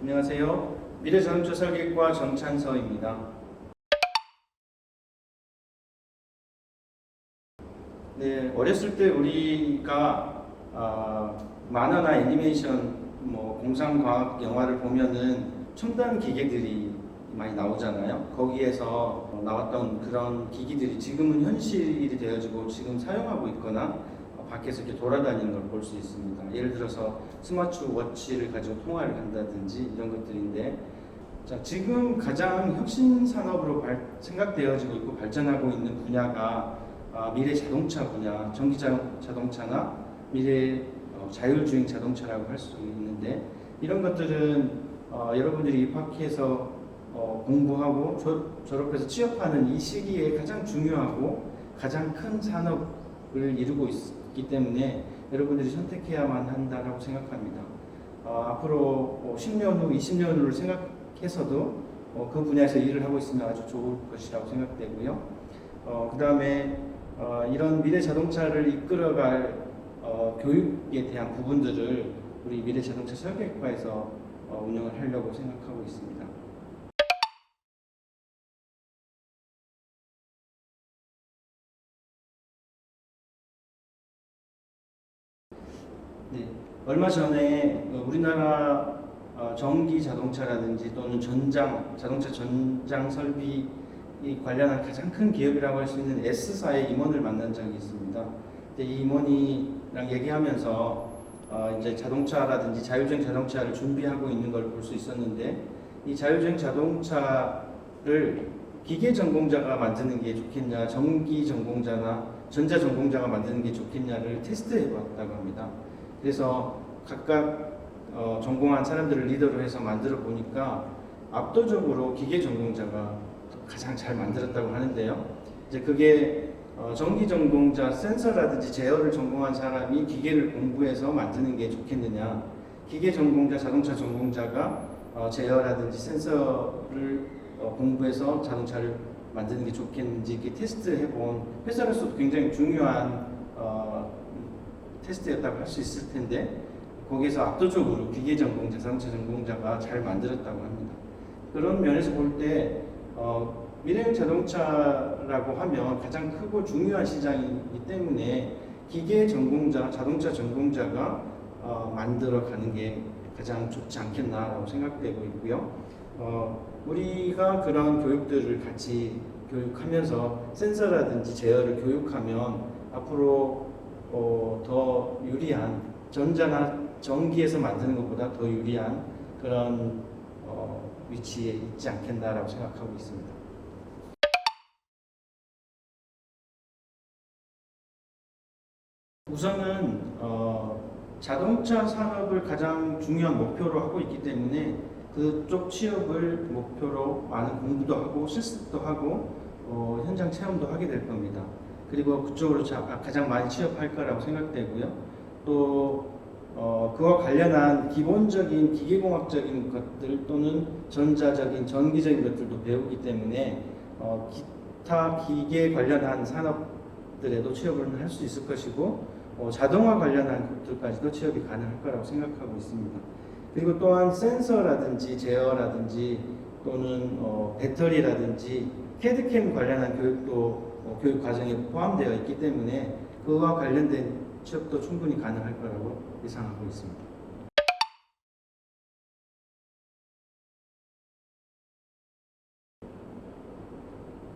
안녕하세요. 미래자동차 설계과 정찬서입니다. 네, 어렸을 때 우리가 아, 만화나 애니메이션, 뭐 공상과학 영화를 보면은 첨단 기계들이 많이 나오잖아요. 거기에서 어, 나왔던 그런 기기들이 지금은 현실이 되어지고 지금 사용하고 있거나 어, 밖에서 이렇게 돌아다니는 걸 볼 수 있습니다. 예를 들어서 스마트워치를 가지고 통화를 한다든지 이런 것들인데 자, 지금 가장 혁신 산업으로 발- 생각되어지고 있고 발전하고 있는 분야가 아, 미래 자동차 분야, 전기 자, 자동차나 미래 어, 자율주행 자동차라고 할 수 있는데 이런 것들은 어, 여러분들이 입학해서 어, 공부하고 졸- 졸업해서 취업하는 이 시기에 가장 중요하고 가장 큰 산업을 이루고 있기 때문에 여러분들이 선택해야만 한다라고 생각합니다. 어, 앞으로 뭐 10년 후, 20년 후를 생각해서도 어, 그 분야에서 일을 하고 있으면 아주 좋을 것이라고 생각되고요. 어, 그 다음에 어, 이런 미래 자동차를 이끌어갈 어, 교육에 대한 부분들을 우리 미래 자동차 설계과에서 어, 운영을 하려고 생각하고 있습니다. 네, 얼마 전에 어, 우리나라 어, 전기 자동차라든지 또는 전장 자동차 전장 설비 이 관련한 가장 큰 기업이라고 할 수 있는 S사의 임원을 만난 적이 있습니다. 이 임원이 랑 얘기하면서 어, 이제 자동차라든지 자율주행 자동차를 준비하고 있는 걸 볼 수 있었는데 이 자율주행 자동차를 기계 전공자가 만드는 게 좋겠냐, 전기 전공자나 전자 전공자가 만드는 게 좋겠냐를 테스트해 봤다고 합니다. 그래서 각각 어, 전공한 사람들을 리더로 해서 만들어 보니까 압도적으로 기계 전공자가 가장 잘 만들었다고 하는데요. 이제 그게 어, 전기 전공자 센서라든지 제어를 전공한 사람이 기계를 공부해서 만드는 게 좋겠느냐, 기계 전공자, 자동차 전공자가 어, 제어라든지 센서를 어, 공부해서 자동차를 만드는 게 좋겠는지 이렇게 테스트 해 본 회사로서도 굉장히 중요한 어, 테스트였다고 할 수 있을 텐데 거기에서 압도적으로 기계 전공자, 자동차 전공자가 잘 만들었다고 합니다. 그런 면에서 볼때 어, 미래형 자동차라고 하면 가장 크고 중요한 시장이기 때문에 기계 전공자, 자동차 전공자가 어, 만들어 가는 게 가장 좋지 않겠나라고 생각되고 있고요. 어, 우리가 그런 교육들을 같이 교육하면서 센서라든지 제어를 교육하면 앞으로 어, 더 유리한 전자나 전기에서 만드는 것보다 더 유리한 그런 어, 위치에 있지 않겠나라고 생각하고 있습니다. 우선은 어, 자동차 산업을 가장 중요한 목표로 하고 있기 때문에 그쪽 취업을 목표로 많은 공부도 하고 실습도 하고 어, 현장 체험도 하게 될 겁니다. 그리고 그쪽으로 자- 가장 많이 취업할 거라고 생각되고요. 또 어, 그와 관련한 기본적인 기계공학적인 것들 또는 전자적인 전기적인 것들도 배우기 때문에 어, 기타 기계 관련한 산업들에도 취업을 할 수 있을 것이고 어, 자동화 관련한 것들까지도 취업이 가능할 거라고 생각하고 있습니다. 그리고 또한 센서라든지 제어라든지 또는 어, 배터리라든지 캐드캠 관련한 교육도 어, 교육 과정에 포함되어 있기 때문에 그와 관련된 취업도 충분히 가능할 거라고 예상하고 있습니다.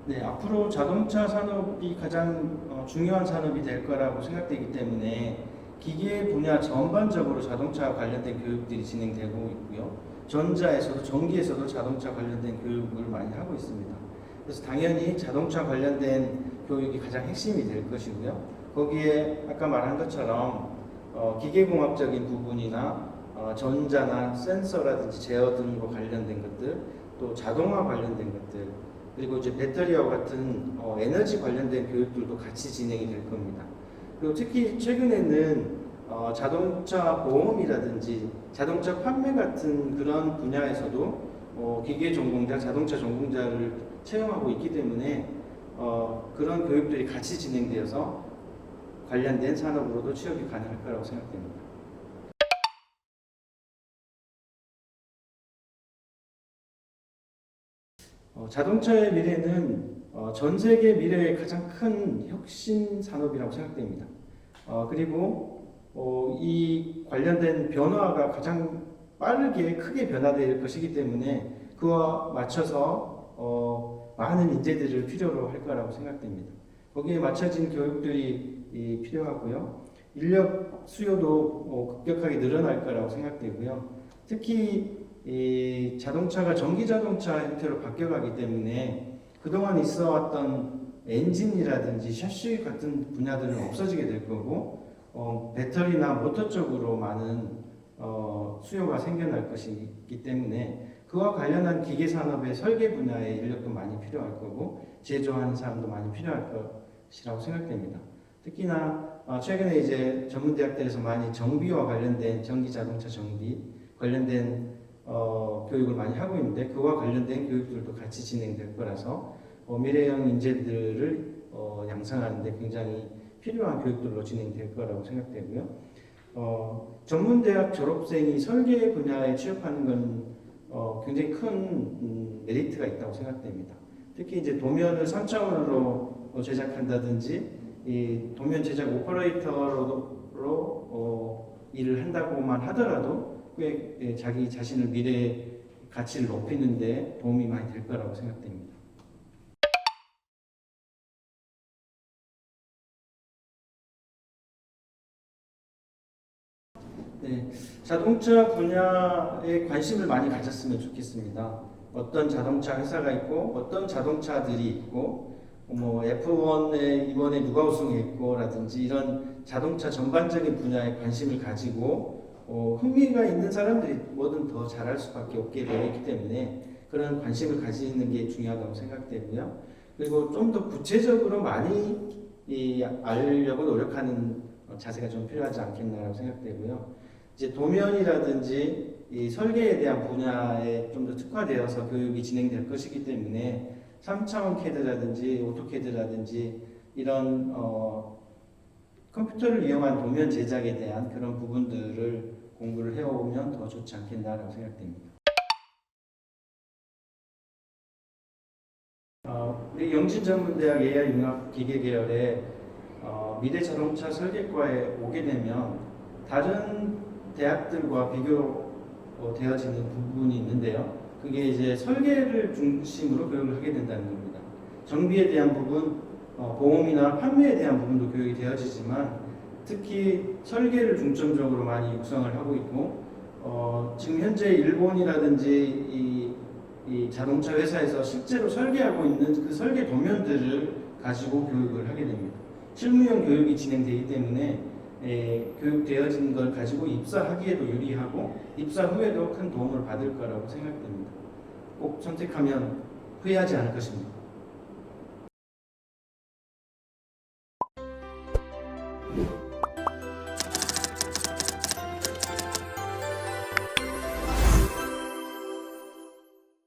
네, 앞으로 자동차 산업이 가장 어, 중요한 산업이 될 거라고 생각되기 때문에 기계 분야 전반적으로 자동차 관련된 교육들이 진행되고 있고요. 전자에서도 전기에서도 자동차 관련된 교육을 많이 하고 있습니다. 그래서 당연히 자동차 관련된 교육이 가장 핵심이 될 것이고요. 거기에 아까 말한 것처럼 어, 기계공학적인 부분이나 어, 전자나 센서라든지 제어 등과 관련된 것들, 또 자동화 관련된 것들, 그리고 이제 배터리와 같은 어, 에너지 관련된 교육들도 같이 진행이 될 겁니다. 그리고 특히 최근에는 어, 자동차 보험이라든지 자동차 판매 같은 그런 분야에서도 어, 기계 전공자, 자동차 전공자를 채용하고 있기 때문에 어, 그런 교육들이 같이 진행되어서 관련된 산업으로도 취업이 가능할 거라고 생각됩니다. 어, 자동차의 미래는 어, 전 세계 미래의 가장 큰 혁신 산업이라고 생각됩니다. 어, 그리고 어, 이 관련된 변화가 가장 빠르게 크게 변화될 것이기 때문에 그와 맞춰서 어, 많은 인재들을 필요로 할 거라고 생각됩니다. 거기에 맞춰진 교육들이 이, 필요하고요. 인력 수요도 어, 급격하게 늘어날 거라고 생각되고요. 특히 이 자동차가 전기 자동차 형태로 바뀌어가기 때문에 그동안 있어왔던 엔진이라든지 샤시 같은 분야들은 없어지게 될 거고 어, 배터리나 모터 쪽으로 많은 어, 수요가 생겨날 것이기 때문에 그와 관련한 기계 산업의 설계 분야의 인력도 많이 필요할 거고 제조하는 사람도 많이 필요할 것이라고 생각됩니다. 특히나 어, 최근에 이제 전문 대학들에서 많이 정비와 관련된 전기 자동차 정비 관련된 어, 교육을 많이 하고 있는데 그와 관련된 교육들도 같이 진행될 거라서 어, 미래형 인재들을 어, 양성하는데 굉장히 필요한 교육들로 진행될 거라고 생각되고요. 어, 전문대학 졸업생이 설계 분야에 취업하는 건 어, 굉장히 큰 음, 메리트가 있다고 생각됩니다. 특히 이제 도면을 3차원으로 제작한다든지 이 도면 제작 오퍼레이터로 어, 일을 한다고만 하더라도 꽤 예, 자기 자신을 미래의 가치를 높이는데 도움이 많이 될 거라고 생각됩니다. 네, 자동차 분야에 관심을 많이 가졌으면 좋겠습니다. 어떤 자동차 회사가 있고 어떤 자동차들이 있고 뭐 F1에 이번에 누가 우승했고라든지 이런 자동차 전반적인 분야에 관심을 가지고 어, 흥미가 있는 사람들이 뭐든 더 잘할 수밖에 없게 되어 있기 때문에 그런 관심을 가지는 게 중요하다고 생각되고요. 그리고 좀 더 구체적으로 많이 이, 알려고 노력하는 어, 자세가 좀 필요하지 않겠나라고 생각되고요. 이제 도면이라든지 이 설계에 대한 분야에 좀 더 특화되어서 교육이 진행될 것이기 때문에 3차원 캐드라든지 오토캐드라든지 이런 어, 컴퓨터를 이용한 도면 제작에 대한 그런 부분들을 공부를 해오면 더 좋지 않겠나라고 생각됩니다. 어, 우리 영진전문대학 AI융합 기계 계열의 어, 미래자동차 설계과에 오게 되면 다른 대학들과 비교되어지는 부분이 있는데요. 그게 이제 설계를 중심으로 교육을 하게 된다는 겁니다. 정비에 대한 부분, 어, 보험이나 판매에 대한 부분도 교육이 되어지지만 특히 설계를 중점적으로 많이 육성을 하고 있고 어, 지금 현재 일본이라든지 이, 이 자동차 회사에서 실제로 설계하고 있는 그 설계 도면들을 가지고 교육을 하게 됩니다. 실무형 교육이 진행되기 때문에 에, 교육되어진 걸 가지고 입사하기에도 유리하고 입사 후에도 큰 도움을 받을 거라고 생각됩니다. 꼭 선택하면 후회하지 않을 것입니다.